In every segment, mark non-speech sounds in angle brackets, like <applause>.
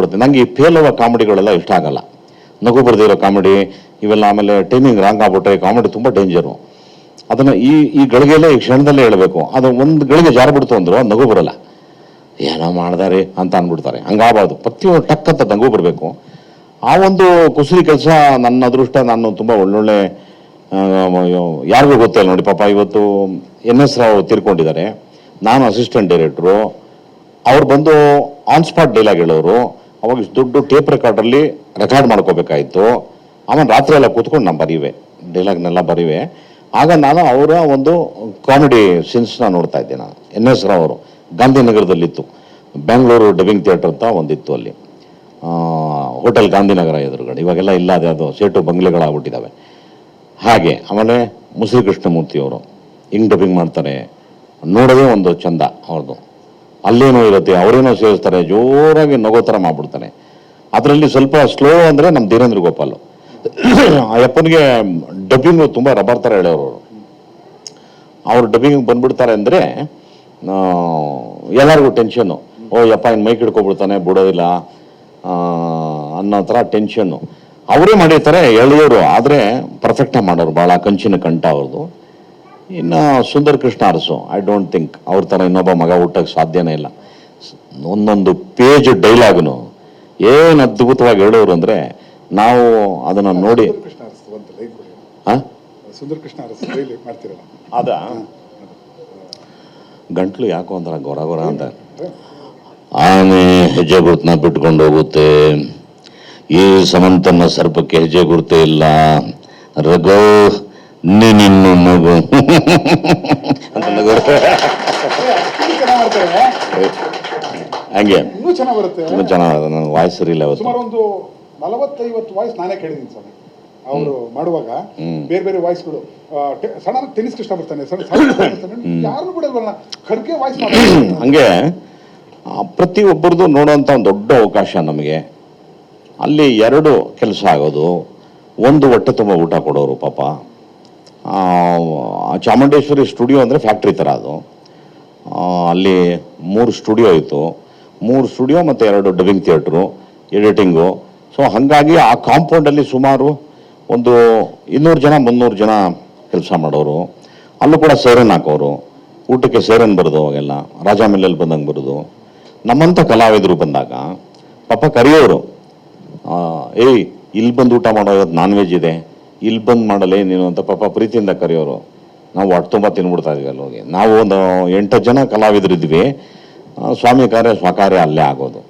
ಕೊಡುತ್ತೆ. ನಂಗೆ ಈ ಪೇಲುವ ಕಾಮಿಡಿಗಳೆಲ್ಲ ಇಷ್ಟ ಆಗಲ್ಲ. ನಗು ಬರೆದಿರೋ ಕಾಮಿಡಿ ಇವೆಲ್ಲ ಆಮೇಲೆ ಟೈಮಿಂಗ್ ರಾಂಗ್ ಆಗ್ಬಿಟ್ರೆ ಕಾಮಿಡಿ ತುಂಬ ಡೇಂಜರು ಅದನ್ನು ಈ ಈ ಗಳಿಗೆಯಲ್ಲೇ ಈ ಕ್ಷಣದಲ್ಲೇ ಹೇಳಬೇಕು. ಅದು ಒಂದು ಗಳಿಗೆ ಜಾರ ಬಿಡ್ತು ಅಂದ್ರು ಅದು ನಗು ಬರಲ್ಲ. ಏನೋ ಮಾಡ್ದಾರೆ ಅಂತ ಅಂದ್ಬಿಡ್ತಾರೆ ಹಂಗಾಗಬಾರ್ದು. ಪ್ರತಿಯೊಂದು ಟಕ್ ಅಂತ ನಗು ಬರಬೇಕು. ಆ ಒಂದು ಕುಸುರಿ ಕೆಲಸ ನನ್ನ ಅದೃಷ್ಟ, ನಾನು ತುಂಬ ಒಳ್ಳೊಳ್ಳೆ ಯಾರಿಗೂ ಗೊತ್ತಿಲ್ಲ ನೋಡಿ ಪಾಪ. ಇವತ್ತು ಎನ್ ಎಸ್ ರಾವ್ ತೀರ್ಕೊಂಡಿದ್ದಾರೆ. ನಾನು ಅಸಿಸ್ಟೆಂಟ್ ಡೈರೆಕ್ಟ್ರು ಅವ್ರು ಬಂದು ಆನ್ ಸ್ಪಾಟ್ ಡೈಲಾಗ್ ಹೇಳೋರು. ಅವಾಗ ಇಷ್ಟು ದೊಡ್ಡ ಟೇಪ್ ರೆಕಾರ್ಡಲ್ಲಿ ರೆಕಾರ್ಡ್ ಮಾಡ್ಕೋಬೇಕಾಯ್ತು. ಆಮೇಲೆ ರಾತ್ರಿ ಎಲ್ಲ ಕೂತ್ಕೊಂಡು ನಾನು ಬರೀವೆ ಡೈಲಾಗ್ನೆಲ್ಲ ಬರೀವೆ. ಆಗ ನಾನು ಅವರ ಒಂದು ಕಾಮಿಡಿ ಸೀನ್ಸ್ನ ನೋಡ್ತಾ ಇದ್ದೆ ನಾನು. ಎನ್ ಎಸ್ ರಾವ್ ಅವರು ಗಾಂಧಿನಗರದಲ್ಲಿತ್ತು ಬೆಂಗಳೂರು ಡಬ್ಬಿಂಗ್ ಥಿಯೇಟರ್ ಅಂತ ಒಂದಿತ್ತು ಅಲ್ಲಿ. ಹೋಟೆಲ್ ಗಾಂಧಿನಗರ ಎದುರುಗಡೆ. ಇವಾಗೆಲ್ಲ ಇಲ್ಲ, ಅದೇ ಅದು ಸೇಟು ಬಂಗ್ಲೆಗಳಾಗ್ಬಿಟ್ಟಿದ್ದಾವೆ ಹಾಗೆ ಆಮೇಲೆ ಮುಸುರಿ ಕೃಷ್ಣಮೂರ್ತಿ ಅವರು ಹಿಂಗ್ ಡಬ್ಬಿಂಗ್ ಮಾಡ್ತಾರೆ. ನೋಡೋದೇ ಒಂದು ಚಂದ ಅವ್ರದ್ದು ಅಲ್ಲೇನೋ ಇರುತ್ತೆ, ಅವರೇನೋ ಸೇರಿಸ್ತಾರೆ, ಜೋರಾಗಿ ನಗೋ ಥರ ಮಾಡ್ಬಿಡ್ತಾನೆ. ಅದರಲ್ಲಿ ಸ್ವಲ್ಪ ಸ್ಲೋ ಅಂದರೆ ನಮ್ಮ ಧೀರೇಂದ್ರ ಗೋಪಾಲ್. ಆ ಯಪ್ಪನಿಗೆ ಡಬ್ಬಿಂಗು ತುಂಬ ರಬ್ಬರ್ ಥರ ಹೇಳೋರು ಅವರು. ಅವ್ರು ಡಬ್ಬಿಂಗ್ ಬಂದ್ಬಿಡ್ತಾರೆ ಅಂದರೆ ಎಲ್ಲರಿಗೂ ಟೆನ್ಷನ್ನು ಓ, ಯಪ್ಪ ಇನ್ನು ಮೈಕ್ ಹಿಡ್ಕೊಬಿಡ್ತಾನೆ, ಬಿಡೋದಿಲ್ಲ. ಅನ್ನೋ ಥರ ಟೆನ್ಷನ್ನು ಅವರೇ ಮಾಡಿರ್ತಾರೆ ಎಳೆಯೋರು ಆದರೆ ಪರ್ಫೆಕ್ಟಾಗಿ ಮಾಡೋರು ಭಾಳ ಕಂಚಿನ ಕಂಠ ಅವ್ರದ್ದು ಇನ್ನು Sundar Krishna Urs I don't think ಅವ್ರ ಥರ ಇನ್ನೊಬ್ಬ ಮಗ ಹುಟ್ಟಕ್ಕೆ ಸಾಧ್ಯನೇ ಇಲ್ಲ. ಒಂದೊಂದು ಪೇಜ್ ಡೈಲಾಗ್ನು ಏನು ಅದ್ಭುತವಾಗಿ ಹೇಳೋರು ಅಂದರೆ ನಾವು ಅದನ್ನು ನೋಡಿ ಸುಂದರ ಕೃಷ್ಣ ಅದ? ಗಂಟ್ಲು ಯಾಕೋ ಅಂತಾರ ಗೊರ ಗೊರ ಅಂತ. ಆನೆ ಹೆಜ್ಜೆ ಗುರುತನ್ನ ಬಿಟ್ಕೊಂಡು ಹೋಗುತ್ತೆ. ಈ ಸಮಂತನ ಸರ್ಪಕ್ಕೆ ಹೆಜ್ಜೆ ಗುರುತೇ ಇಲ್ಲ. ರಘು ನೀನಿನ್ನು ಮಗು ಅಂತ ಹಂಗೆ. ಇನ್ನೂ ಚೆನ್ನಾಗಿ ಬರುತ್ತೆ. ತುಂಬ ಚೆನ್ನಾಗಿ ನನ್ನ ವಾಯ್ಸ್ ಸರಿ ಇಲ್ಲ ಅವತ್ತು. ಸುಮಾರು ಒಂದು ನಲವತ್ತೈವತ್ತು ವಾಯ್ಸ್ ನಾನೇ ಕೇಳಿದ್ದೀನಿ ಸರ್. ಅವರು ಮಾಡುವಾಗ. ಬೇರೆ ಬೇರೆ ವಾಯ್ಸ್ಗಳು ಸಣ್ಣ ಟೆನಿಸ್ ಕೃಷ್ಣ ಬರ್ತಾನೆ. ಸಣ್ಣ ಸಣ್ಣ ಕೃಷ್ಣ ಬರ್ತಾನೆ ಯಾರು ಬಿಡಲ್ವಲ್ಲ ಖಡ್ಗೆ ವಾಯ್ಸ್ <coughs> ಮಾಡ್ತಾರೆ ಹಂಗೆ ಆ, ಪ್ರತಿಯೊಬ್ಬರದು ನೋಡುವಂಥ ಒಂದು ದೊಡ್ಡ ಅವಕಾಶ ನಮಗೆ. ಅಲ್ಲಿ ಎರಡು ಕೆಲಸ ಆಗೋದು. ಒಂದು ಹೊಟ್ಟೆ ತುಂಬ ಊಟ ಕೊಡೋರು ಪಾಪ. ಚಾಮುಂಡೇಶ್ವರಿ ಸ್ಟುಡಿಯೋ ಅಂದರೆ ಫ್ಯಾಕ್ಟ್ರಿ ಥರ ಅದು. ಅಲ್ಲಿ ಮೂರು ಸ್ಟುಡಿಯೋ ಇತ್ತು. ಮೂರು ಸ್ಟುಡಿಯೋ ಮತ್ತು ಎರಡು ಡಬ್ಬಿಂಗ್ ಥಿಯೇಟ್ರು, ಎಡಿಟಿಂಗು. ಸೊ ಹಾಗಾಗಿ ಆ ಕಾಂಪೌಂಡಲ್ಲಿ ಸುಮಾರು ಒಂದು ಇನ್ನೂರು ಜನ, ಮುನ್ನೂರು ಜನ ಕೆಲಸ ಮಾಡೋರು. ಅಲ್ಲೂ ಕೂಡ ಸೇರನ್ ಹಾಕೋರು. ಊಟಕ್ಕೆ ಸೇರನ್ ಬರೋದು ಅವಾಗೆಲ್ಲ. ರಾಜ ಬಂದಂಗೆ ಬರೋದು. ನಮ್ಮಂಥ ಕಲಾವಿದರು ಬಂದಾಗ, ಪಾಪ ಕರೆಯೋರು. ಏಯ್, ಇಲ್ಲಿ ಬಂದು ಊಟ ಮಾಡೋದು ನಾನ್ ವೆಜ್ ಇದೆ. ಇಲ್ಲಿ ಬಂದು ಮಾಡಲೇ ನೀನು ಅಂತ ಪಾಪ ಪ್ರೀತಿಯಿಂದ ಕರೆಯೋರು. ನಾವು ಹೊಟ್ಟೆ ತುಂಬ ತಿನ್ಬಿಡ್ತಾ ಇದ್ವಿ ಅಲ್ಲಿ ಹೋಗಿ ನಾವು ಒಂದು ಎಂಟು ಜನ ಕಲಾವಿದರಿದ್ವಿ ಸ್ವಾಮಿ ಕಾರ್ಯ ಸ್ವಕಾರ್ಯ ಅಲ್ಲೇ ಆಗೋದು.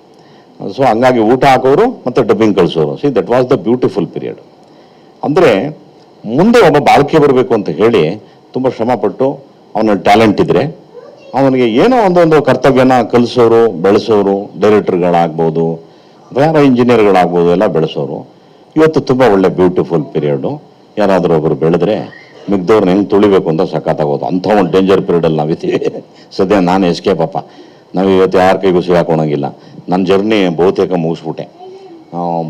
ಸೊ, ಹಂಗಾಗಿ ಊಟ ಹಾಕೋರು ಮತ್ತು dubbing ಕಳಿಸೋರು. See that was the beautiful period ಅಂದರೆ, ಮುಂದೆ ಒಬ್ಬ ಬಾಳಿಕೆ ಬರಬೇಕು ಅಂತ ಹೇಳಿ ತುಂಬ ಶ್ರಮಪಟ್ಟು ಅವನ ಟ್ಯಾಲೆಂಟ್ ಇದ್ದರೆ ಅವನಿಗೆ ಏನೋ ಒಂದೊಂದು ಕರ್ತವ್ಯನ ಕಲಿಸೋರು, ಬೆಳೆಸೋರು ಡೈರೆಕ್ಟರ್ಗಳಾಗ್ಬೋದು ಬೇರೆ ಇಂಜಿನಿಯರ್ಗಳಾಗ್ಬೋದು ಎಲ್ಲ ಬೆಳೆಸೋರು. ಇವತ್ತು ತುಂಬ ಒಳ್ಳೆ ಬ್ಯೂಟಿಫುಲ್ ಪೀರಿಯಡು ಯಾರಾದರೂ ಒಬ್ಬರು ಬೆಳೆದ್ರೆ ಮಿಗ್ದವ್ರನ್ನ ಹೆಂಗೆ ತುಳಿಬೇಕು ಅಂತ ಸಖತ್ತಾಗೋದು. ಅಂಥ ಒಂದು ಡೇಂಜರ್ ಪೀರಿಯಡಲ್ಲಿ ನಾವಿದ್ದೀವಿ. <laughs> ಸದ್ಯ ನಾನು ಎಸ್ಕೆ ಪಾಪ ನಾವು ಇವತ್ತು ಯಾರ ಕೈಗೂ ಸಿಗಾಕೊಳಂಗಿಲ್ಲ ನನ್ನ ಜರ್ನಿ ಬಹುತೇಕ ಮುಗಿಸ್ಬಿಟ್ಟೆ.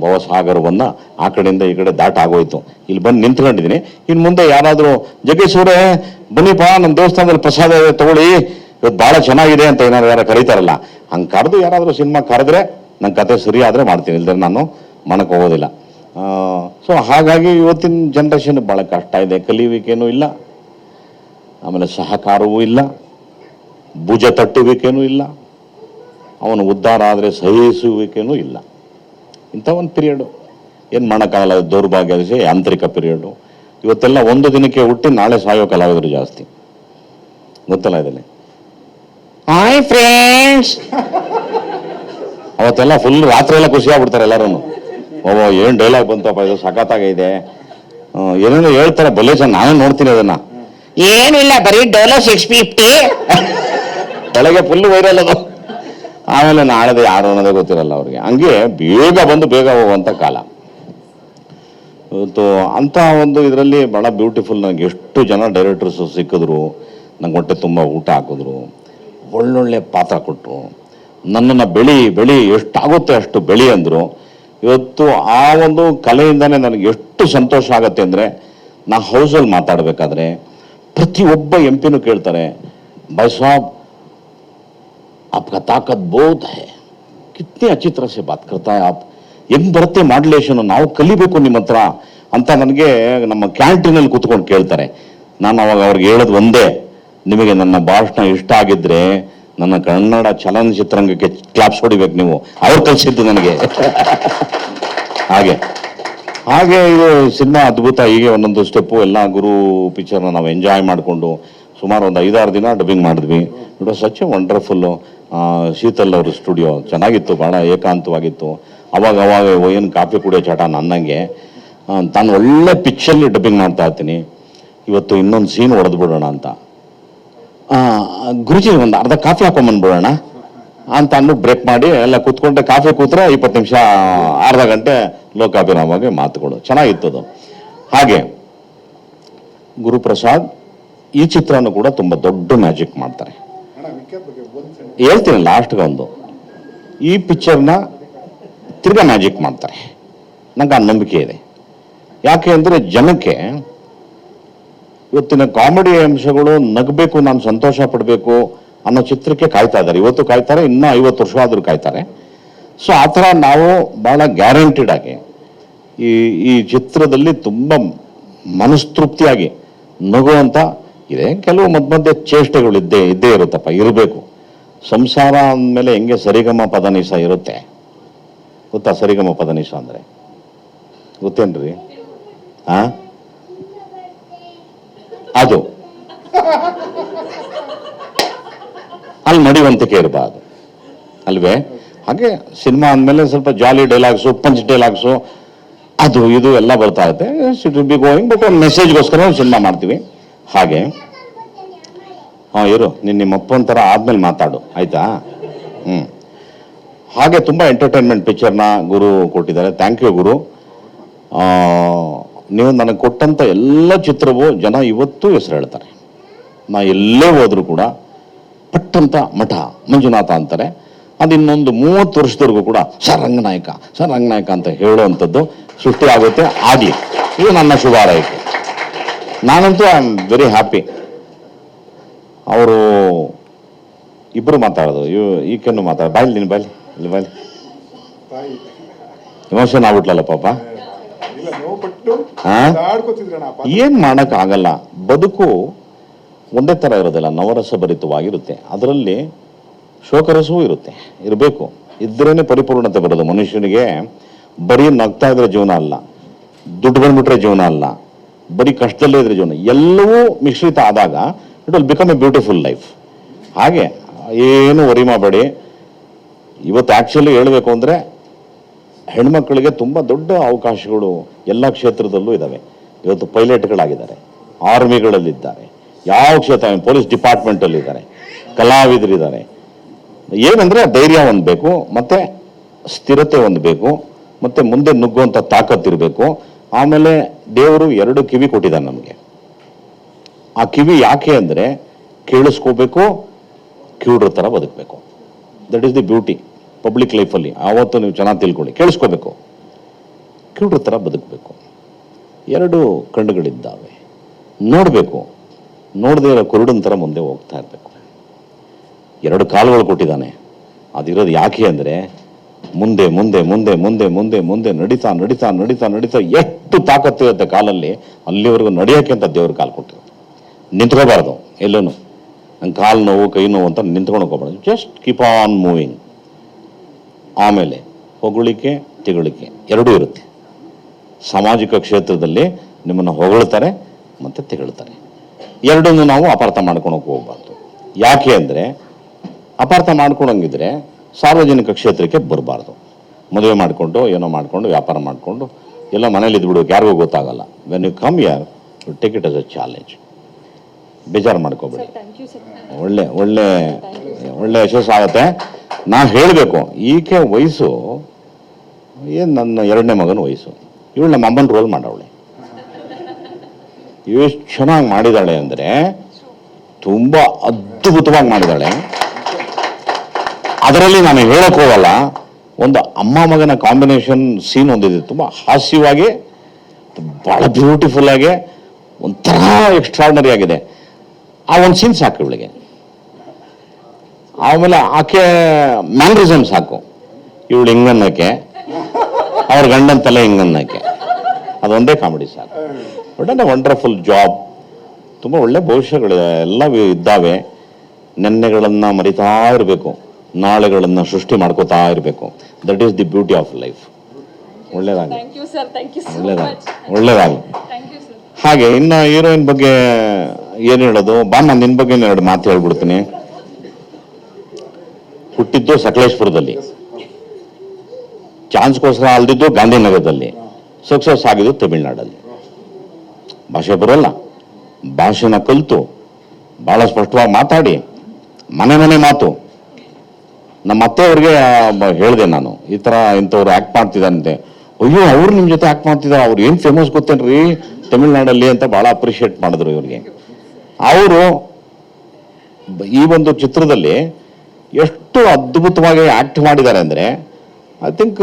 ಭವಸಾಗರವನ್ನು ಆ ಕಡೆಯಿಂದ ಈ ಕಡೆ ದಾಟ ಆಗೋಯ್ತು. ಇಲ್ಲಿ ಬಂದು ನಿಂತ್ಕೊಂಡಿದ್ದೀನಿ ಇನ್ನು ಮುಂದೆ ಯಾರಾದರೂ ಜಗ್ಗೇಶ್ ಅವರೇ ಬನ್ನಿಪ್ಪ ನಮ್ಮ ದೇವಸ್ಥಾನದಲ್ಲಿ ಪ್ರಸಾದ ತಗೊಳ್ಳಿ. ಇವತ್ತು ಭಾಳ ಚೆನ್ನಾಗಿದೆ ಅಂತ ಏನಾದ್ರು ಯಾರು ಕರೀತಾರಲ್ಲ. ಹಂಗೆ ಕರೆದು ಯಾರಾದರೂ ಸಿನಿಮಾ ಕರೆದ್ರೆ ನನ್ನ ಕತೆ ಸರಿ ಆದರೆ ಮಾಡ್ತೀನಿ. ಇಲ್ದ್ರೆ ನಾನು ಮನಕ್ಕೆ ಹೋಗೋದಿಲ್ಲ. ಸೊ ಹಾಗಾಗಿ ಇವತ್ತಿನ ಜನ್ರೇಷನ್ ಭಾಳ ಕಷ್ಟ ಇದೆ. ಕಲಿಯುವಿಕೆನೂ ಇಲ್ಲ. ಆಮೇಲೆ ಸಹಕಾರವೂ ಇಲ್ಲ. ಭುಜ ತಟ್ಟುವಿಕೆನೂ ಇಲ್ಲ. ಅವನು ಉದ್ಧಾರ ಆದರೆ ಸಹಿಸುವಿಕೆನೂ ಇಲ್ಲ. ಇಂಥ ಒಂದು ಪಿರಿಯಡು ಏನು ಮಾಡೋಕ್ಕಾಗಲ್ಲ ದೌರ್ಭಾಗ್ಯ ಯಾಂತ್ರಿಕ ಪಿರಿಯಡು ಇವತ್ತೆಲ್ಲ ಒಂದು ದಿನಕ್ಕೆ ಹುಟ್ಟಿ ನಾಳೆ ಸಾಯೋ ಕಲಾವಿದರು ಜಾಸ್ತಿ. ಗೊತ್ತಲ್ಲ ಇದರಲ್ಲಿ? ಹಾಯ್ ಫ್ರೆಂಡ್ಸ್ ಅವತ್ತೆಲ್ಲ ಫುಲ್ ರಾತ್ರಿ ಎಲ್ಲ ಖುಷಿ ಆಗ್ಬಿಡ್ತಾರೆ ಎಲ್ಲರೂ ಓ ಏನು ಡೈಲಾಗ್ ಬಂತಪ್ಪ ಇದು ಸಖತ್ತಾಗಿದೆ. ಏನೇನೋ ಹೇಳ್ತಾರೆ ಬಲ್ಲೆ ಚೆನ್ನ ನಾನೇ ನೋಡ್ತೀನಿ ಅದನ್ನ. ಏನಿಲ್ಲ ಬರೀ ಡೋಲೋ ಸಿಕ್ಸ್ ಫಿಫ್ಟಿ ಬೆಳಗ್ಗೆ ಫುಲ್ ವೈರಲ್ ಅದು. ಆಮೇಲೆ ನಾಳೆದು ಯಾರು ಅನ್ನೋದೇ ಗೊತ್ತಿರಲ್ಲ ಅವ್ರಿಗೆ. ಹಂಗೆ ಬೇಗ ಬಂದು ಬೇಗ ಹೋಗುವಂಥ ಕಾಲ. ಇವತ್ತು ಅಂಥ ಒಂದು ಇದರಲ್ಲಿ ಭಾಳ ಬ್ಯೂಟಿಫುಲ್ ನನಗೆ ಎಷ್ಟು ಜನ ಡೈರೆಕ್ಟರ್ಸ್ ಸಿಕ್ಕಿದ್ರು. ನಂಗೆ ಹೊಟ್ಟೆ ತುಂಬ ಊಟ ಹಾಕಿದ್ರು. ಒಳ್ಳೊಳ್ಳೆ ಪಾತ್ರ ಕೊಟ್ಟರು ನನ್ನನ್ನು ಬೆಳಿ ಬೆಳಿ ಎಷ್ಟಾಗುತ್ತೆ ಅಷ್ಟು ಬೆಳಿ ಅಂದರು. ಇವತ್ತು ಆ ಒಂದು ಕಲೆಯಿಂದನೇ ನನಗೆ ಎಷ್ಟು ಸಂತೋಷ ಆಗುತ್ತೆ ಅಂದರೆ ನಾ ಹೌಸಲ್ಲಿ ಮಾತಾಡಬೇಕಾದ್ರೆ ಪ್ರತಿಯೊಬ್ಬ ಎಂ ಪಿನೂ ಕೇಳ್ತಾರೆ ಭಾಯ್ ಸಾಬ್ आपका ताकत बहुत है ಕಿತ್ನೆ अच्छी तरह से बात करता है आप ಹೆಂಗ್ ಬರುತ್ತೆ ಮಾಡ್ಯುಲೇಷನ್ ನಾವು ಕಲಿಬೇಕು ನಿಮ್ಮ ಹತ್ರ ಅಂತ ನನಗೆ ನಮ್ಮ ಕ್ಯಾಂಟೀನಲ್ಲಿ ಕೂತ್ಕೊಂಡು ಕೇಳ್ತಾರೆ ನಾನು ಅವಾಗ ಅವ್ರಿಗೆ ಹೇಳೋದು ಒಂದೇ ನಿಮಗೆ ನನ್ನ ಭಾಷಣ ಇಷ್ಟ ಆಗಿದ್ರೆ ನನ್ನ ಕನ್ನಡ ಚಲನಚಿತ್ರರಂಗಕ್ಕೆ ಕ್ಲಾಪ್ಸ್ ಹೊಡಿಬೇಕು ನೀವು. ಅವ್ರು ಕಲಿಸಿದ್ದು ನನಗೆ. ಹಾಗೆ. ಹಾಗೆ ಇದು ಸಿನಿಮಾ ಅದ್ಭುತ. ಹೀಗೆ ಒಂದೊಂದು ಸ್ಟೆಪ್ಪು ಎಲ್ಲ ಗುರು ಪಿಕ್ಚರ್ನ ನಾವು ಎಂಜಾಯ್ ಮಾಡಿಕೊಂಡು ಸುಮಾರು ಒಂದು ಐದಾರು ದಿನ ಡಬ್ಬಿಂಗ್ ಮಾಡಿದ್ವಿ. It was such a wonderful Sheetal ಅವ್ರ ಸ್ಟುಡಿಯೋ ಚೆನ್ನಾಗಿತ್ತು ಭಾಳ ಏಕಾಂತವಾಗಿತ್ತು. ಅವಾಗ ಅವಾಗ ಏನು ಕಾಫಿ ಕುಡಿಯೋ ಚಟ ನನ್ನಂಗೆ. ತಾನು ಒಳ್ಳೆ ಪಿಚ್ಚಲ್ಲಿ ಡಬ್ಬಿಂಗ್ ಮಾಡ್ತಾ ಇರ್ತೀನಿ. ಇವತ್ತು ಇನ್ನೊಂದು ಸೀನ್ ಹೊಡೆದ್ಬಿಡೋಣ ಅಂತ. ಗುರುಜಿ ಒಂದು ಅರ್ಧ ಕಾಫಿ ಹಾಕೊಂಬಂದ್ಬಿಡೋಣ ಅಂತ ಅನ್ನು ಬ್ರೇಕ್ ಮಾಡಿ ಎಲ್ಲ ಕೂತ್ಕೊಂಡೆ ಕಾಫಿ ಕೂತ್ರೆ ಇಪ್ಪತ್ತು ನಿಮಿಷ, ಅರ್ಧ ಗಂಟೆ ಲೋಕಾಭಿರಾಮವಾಗಿ ಮಾತುಗಳು. ಚೆನ್ನಾಗಿತ್ತು ಅದು. ಹಾಗೆ, ಗುರುಪ್ರಸಾದ್ ಈ ಚಿತ್ರನೂ ಕೂಡ ತುಂಬ ದೊಡ್ಡ ಮ್ಯಾಜಿಕ್ ಮಾಡ್ತಾರೆ. ಹೇಳ್ತೀನಿ ಲಾಸ್ಟ್ಗೆ ಒಂದು. ಈ ಪಿಕ್ಚರ್ನ ತಿರ್ಗಾ ಮ್ಯಾಜಿಕ್ ಮಾಡ್ತಾರೆ. ನಂಗೆ ಆ ನಂಬಿಕೆ ಇದೆ. ಯಾಕೆ ಅಂದರೆ ಜನಕ್ಕೆ ಇವತ್ತಿನ ಕಾಮಿಡಿ ಅಂಶಗಳು ನಗಬೇಕು, ನಾನು ಸಂತೋಷ ಪಡಬೇಕು ಅನ್ನೋ ಚಿತ್ರಕ್ಕೆ ಕಾಯ್ತಾ ಇದ್ದಾರೆ. ಇವತ್ತು ಕಾಯ್ತಾರೆ, ಇನ್ನೂ ಐವತ್ತು ವರ್ಷ ಆದರೂ ಕಾಯ್ತಾರೆ. ಸೊ ಆ ಥರ ನಾವು ಭಾಳ ಗ್ಯಾರಂಟಿಡ್ ಆಗಿ ಈ ಈ ಚಿತ್ರದಲ್ಲಿ ತುಂಬ ಮನಸ್ತೃಪ್ತಿಯಾಗಿ ನಗುವಂಥ ಇದೆ. ಕೆಲವು ಮಧ್ಯ ಮಧ್ಯೆ ಚೇಷ್ಟೆಗಳು ಇದ್ದೇ ಇದ್ದೇ ಇರುತ್ತಪ್ಪ, ಇರಬೇಕು. ಸಂಸಾರ ಅಂದಮೇಲೆ ಹೆಂಗೆ ಸರಿಗಮ ಪದನಿಸ ಇರುತ್ತೆ? ಗೊತ್ತಾ ಸರಿಗಮ ಪದನಿಸ ಅಂದರೆ? ಗೊತ್ತೇನ್ರಿ? ಆ ಅದು ಕೇಳಿದ ಇರಬಾರ್ದು ಅಲ್ವೇ? ಹಾಗೆ ಸಿನಿಮಾ ಅಂದಮೇಲೆ ಸ್ವಲ್ಪ ಜಾಲಿ ಡೈಲಾಗ್ಸು, ಪಂಚ್ ಡೈಲಾಗ್ಸು, ಅದು, ಇದು ಎಲ್ಲ ಬರ್ತಾ ಇರುತ್ತೆ. ಇಟ್ ಬಿ ಗೋಯಿಂಗ್ ಬಟ್ ಒಂದು ಮೆಸೇಜ್ಗೋಸ್ಕರ ಸಿನಿಮಾ ಮಾಡ್ತೀವಿ. ಹಾಗೆ. ಹಾಂ, ಇರು. ನೀನು ನಿಮ್ಮ ಅಪ್ಪನ ಥರ ಆದ್ಮೇಲೆ ಮಾತಾಡು. ಆಯಿತಾ? ಹ್ಞೂ ಹಾಗೆ ತುಂಬ ಎಂಟರ್ಟೈನ್ಮೆಂಟ್ ಪಿಕ್ಚರ್ನ ಗುರು ಕೊಟ್ಟಿದ್ದಾರೆ. ಥ್ಯಾಂಕ್ ಯು ಗುರು. ನೀವು ನನಗೆ ಕೊಟ್ಟಂಥ ಎಲ್ಲ ಚಿತ್ರವೂ ಜನ ಇವತ್ತು ಹೆಸರು ಹೇಳ್ತಾರೆ. ನಾ ಎಲ್ಲೇ ಹೋದರೂ ಕೂಡ ಪಟ್ಟಂತ ಮಠ ಮಂಜುನಾಥ ಅಂತಾರೆ. ಅದು ಇನ್ನೊಂದು ಮೂವತ್ತು ವರ್ಷದವರೆಗೂ ಕೂಡ ಸರ್ ರಂಗನಾಯಕ ಸರ್ ರಂಗನಾಯಕ ಅಂತ ಹೇಳುವಂಥದ್ದು ಸೃಷ್ಟಿ ಆಗುತ್ತೆ ಆಗಲಿ. ಇದು ನನ್ನ ಶುಭ ಹಾರೈಕೆ ನಾನಂತೂ ಐ ಆಮ್ ವೆರಿ ಹ್ಯಾಪಿ ಅವರು ಇಬ್ಬರು ಮಾತಾಡೋದು. ಇವ್ ಕಣ್ಣು ಮಾತಾಡ ಬಾಯ್ಲಿ ನೀನು ಬಾಯ್ಲಿ ಇಲ್ಲಿ ಬಾಯ್ಲಿ. ಇಮೋಷನ್ ಆಗ್ಬಿಟ್ಲಲ್ಲ ಪಾಪ. ಏನ್ ಮಾಡಕ್ ಆಗಲ್ಲ ಬದುಕು ಒಂದೇ ಥರ ಇರೋದಿಲ್ಲ, ನವರಸ ಭರಿತವಾಗಿರುತ್ತೆ. ಅದರಲ್ಲಿ ಶೋಕರಸವೂ ಇರುತ್ತೆ. ಇರಬೇಕು. ಇದ್ರೇ ಪರಿಪೂರ್ಣತೆ ಬರೋದು. ಮನುಷ್ಯನಿಗೆ ಬರೀ ನಗ್ತಾ ಇದ್ರೆ ಜೀವನ ಅಲ್ಲ, ದುಡ್ಡು ಬಂದ್ಬಿಟ್ರೆ ಜೀವನ ಅಲ್ಲ, ಬರೀ ಕಷ್ಟದಲ್ಲೇ ಇದ್ರೆ ಜೀವನ ಎಲ್ಲವೂ ಮಿಶ್ರಿತ ಆದಾಗ it will become a beautiful life ಹಾಗೆ ಏನು ವರಿ ಮಾಡಬೇಡಿ. ಇವತ್ತು ಆ್ಯಕ್ಚುಲಿ ಹೇಳಬೇಕು ಅಂದರೆ ಹೆಣ್ಮಕ್ಳಿಗೆ ತುಂಬ ದೊಡ್ಡ ಅವಕಾಶಗಳು ಎಲ್ಲ ಕ್ಷೇತ್ರದಲ್ಲೂ ಇದ್ದಾವೆ ಇವತ್ತು ಪೈಲಟ್ಗಳಾಗಿದ್ದಾರೆ ಆರ್ಮಿಗಳಲ್ಲಿದ್ದಾರೆ ಯಾವ ಕ್ಷೇತ್ರ ಪೊಲೀಸ್ ಡಿಪಾರ್ಟ್ಮೆಂಟಲ್ಲಿದ್ದಾರೆ ಕಲಾವಿದರಿದ್ದಾರೆ ಏನಂದರೆ ಧೈರ್ಯ ಒಂದು ಬೇಕು, ಮತ್ತು ಸ್ಥಿರತೆ ಒಂದು ಬೇಕು, ಮತ್ತು ಮುಂದೆ ನುಗ್ಗುವಂಥ ತಾಕತ್ತಿರಬೇಕು ಆಮೇಲೆ ದೇವರು ಎರಡು ಕಿವಿ ಕೊಟ್ಟಿದ್ದಾನೆ ನಮಗೆ. ಆ ಕಿವಿ ಯಾಕೆ ಅಂದರೆ ಕೇಳಿಸ್ಕೋಬೇಕು ಕ್ಯೂಡ್ರ ಥರ ಬದುಕಬೇಕು. That is the beauty public ಲೈಫಲ್ಲಿ ಆವತ್ತು ನೀವು ಚೆನ್ನಾಗಿ ತಿಳ್ಕೊಳ್ಳಿ. ಕೇಳಿಸ್ಕೋಬೇಕು. ಕ್ಯೂಡ್ರ ಥರ ಬದುಕಬೇಕು. ಎರಡು ಕಣ್ಣುಗಳಿದ್ದಾವೆ. ನೋಡಬೇಕು. ನೋಡದೇ ಇರೋ ಕುರುಡನ ಥರ ಮುಂದೆ ಹೋಗ್ತಾ ಇರಬೇಕು. ಎರಡು ಕಾಲುಗಳು ಕೊಟ್ಟಿದ್ದಾನೆ. ಅದಿರೋದು ಯಾಕೆ ಅಂದರೆ ಮುಂದೆ ಮುಂದೆ ಮುಂದೆ ಮುಂದೆ ಮುಂದೆ ಮುಂದೆ ನಡೀತಾ ನಡೀತಾ ನಡೀತಾ ನಡೀತಾ ಎಷ್ಟು ತಾಕತ್ತು ಇರುತ್ತೆ ಕಾಲಲ್ಲಿ ಅಲ್ಲಿವರೆಗೂ ನಡೆಯೋಕ್ಕೆ ಅಂತ ದೇವ್ರ ಕಾಲು ಕೊಟ್ಟಿರೋದು. ನಿಂತ್ಕೋಬಾರ್ದು ಎಲ್ಲೂ ನಂಗೆ ಕಾಲು ನೋವು, ಕೈ ನೋವು ಅಂತ ನಿಂತ್ಕೊಂಡು ಹೋಗ್ಬಾರ್ದು. ಜಸ್ಟ್ ಕೀಪ್ ಆನ್ ಮೂವಿಂಗ್ ಆಮೇಲೆ ಹೊಗಳಿಕೆ, ತಿಗಳಿಕೆ ಎರಡೂ ಇರುತ್ತೆ. ಸಾಮಾಜಿಕ ಕ್ಷೇತ್ರದಲ್ಲಿ ನಿಮ್ಮನ್ನು ಹೊಗಳ್ತಾರೆ ಮತ್ತು ತೆಗಳ್ತಾರೆ. ಎರಡನ್ನು ನಾವು ಅಪಾರ್ಥ ಮಾಡ್ಕೊಳಕ್ಕೆ ಹೋಗ್ಬಾರ್ದು. ಯಾಕೆ ಅಂದರೆ ಅಪಾರ್ಥ ಮಾಡ್ಕೊಳಂಗಿದ್ರೆ ಸಾರ್ವಜನಿಕ ಕ್ಷೇತ್ರಕ್ಕೆ ಬರಬಾರ್ದು. ಮದುವೆ ಮಾಡಿಕೊಂಡು ಏನೋ ಮಾಡಿಕೊಂಡು ವ್ಯಾಪಾರ ಮಾಡಿಕೊಂಡು ಎಲ್ಲ ಮನೇಲಿ ಇದ್ಬಿಡು ಯಾರಿಗೂ ಗೊತ್ತಾಗಲ್ಲ. ವೆನ್ ಯು ಕಮ್ ಯಾರ್ take it as a challenge ಬೇಜಾರು ಮಾಡ್ಕೋಬೇಡಿ. ಒಳ್ಳೆ ಒಳ್ಳೆ ಒಳ್ಳೆ ಯಶಸ್ಸು ಆಗುತ್ತೆ ನಾನು ಹೇಳಬೇಕು ಈಕೆ ವಯಸ್ಸು ಏನು ನನ್ನ ಎರಡನೇ ಮಗನ ವಯಸ್ಸು? ಇವಳು ನಮ್ಮ ಅಮ್ಮನ ರೋಲ್ ಮಾಡವಳೆ. ಎಷ್ಟು ಚೆನ್ನಾಗಿ ಮಾಡಿದ್ದಾಳೆ ಅಂದರೆ ತುಂಬ ಅದ್ಭುತವಾಗಿ ಮಾಡಿದ್ದಾಳೆ. ಅದರಲ್ಲಿ ನಾನು ಹೇಳಕ್ಕೆ ಹೋಗಲ್ಲ. ಒಂದು ಅಮ್ಮ ಮಗನ ಕಾಂಬಿನೇಷನ್ ಸೀನ್ ಒಂದಿದೆ. ತುಂಬ ಹಾಸ್ಯವಾಗಿ ಭಾಳ ಬ್ಯೂಟಿಫುಲ್ ಆಗಿ, ಒಂಥರ ಎಕ್ಸ್ಟ್ರಾರ್ಡನರಿ ಆಗಿದೆ. ಆ ಒಂದು ಸೀನ್ ಸಾಕು ಇವಳಿಗೆ. ಆಮೇಲೆ ಆಕೆ ಮ್ಯಾನ್ರಿಸಮ್ ಸಾಕು. ಇವಳು ಹಿಂಗನ್ನಕ್ಕೆ ಅವ್ರ ಗಂಡನ ತಲೆ ಹಿಂಗನ್ನಕ್ಕೆ ಅದೊಂದೇ ಕಾಮಿಡಿ ಒಳ್ಳೆ ವಂಡರ್ಫುಲ್ ಜಾಬ್ ತುಂಬ ಒಳ್ಳೆ ಭವಿಷ್ಯಗಳು ಎಲ್ಲ ಇದ್ದಾವೆ. ನೆನ್ನೆಗಳನ್ನು ಮರಿತಾ ಇರಬೇಕು. ನಾಳೆಗಳನ್ನು ಸೃಷ್ಟಿ ಮಾಡ್ಕೋತಾ ಇರಬೇಕು. That is the beauty of life ಒಳ್ಳೇದಾಗಲಿ. ಒಳ್ಳೇದಾಗಲಿ. ಒಳ್ಳೇದಾಗಲಿ. ಹಾಗೆ ಇನ್ನು ಹೀರೋಯಿನ್ ಬಗ್ಗೆ ಏನು ಹೇಳೋದು? ಬಾ ನಾನು ನಿನ್ನ ಬಗ್ಗೆ ಎರಡು ಮಾತು ಹೇಳ್ಬಿಡ್ತೀನಿ. ಹುಟ್ಟಿದ್ದು ಸಕಲೇಶ್ಪುರದಲ್ಲಿ. ಚಾನ್ಸ್ಗೋಸ್ಕರ ಅಲ್ದಿದ್ದು ಗಾಂಧಿನಗರದಲ್ಲಿ. ಸಕ್ಸಸ್ ಆಗಿದ್ದು ತಮಿಳ್ನಾಡಲ್ಲಿ. ಭಾಷೆ ಬರೋಲ್ಲ. ಭಾಷೆನ ಕಲಿತು ಭಾಳ ಸ್ಪಷ್ಟವಾಗಿ ಮಾತಾಡಿ ಮನೆ ಮನೆ ಮಾತು. ನಮ್ಮ ಅತ್ತೆಯವ್ರಿಗೆ ಹೇಳಿದೆ ನಾನು, ಈ ಥರ ಇಂಥವ್ರು ಆ್ಯಕ್ಟ್ ಮಾಡ್ತಿದ್ದಂತೆ ಅಯ್ಯೋ, ಅವ್ರು ನಿಮ್ಮ ಜೊತೆ ಆ್ಯಕ್ಟ್ ಮಾಡ್ತಿದ್ದಾರೆ, ಅವ್ರು ಏನು ಫೇಮಸ್ ಗೊತ್ತೇನ್ರಿ? ತಮಿಳ್ನಾಡಲ್ಲಿ ಅಂತ ಭಾಳ ಅಪ್ರಿಷಿಯೇಟ್ ಮಾಡಿದ್ರು ಇವ್ರಿಗೆ. ಅವರು ಈ ಒಂದು ಚಿತ್ರದಲ್ಲಿ ಎಷ್ಟು ಅದ್ಭುತವಾಗಿ ಆ್ಯಕ್ಟ್ ಮಾಡಿದ್ದಾರೆ ಅಂದರೆ ಐ ಥಿಂಕ್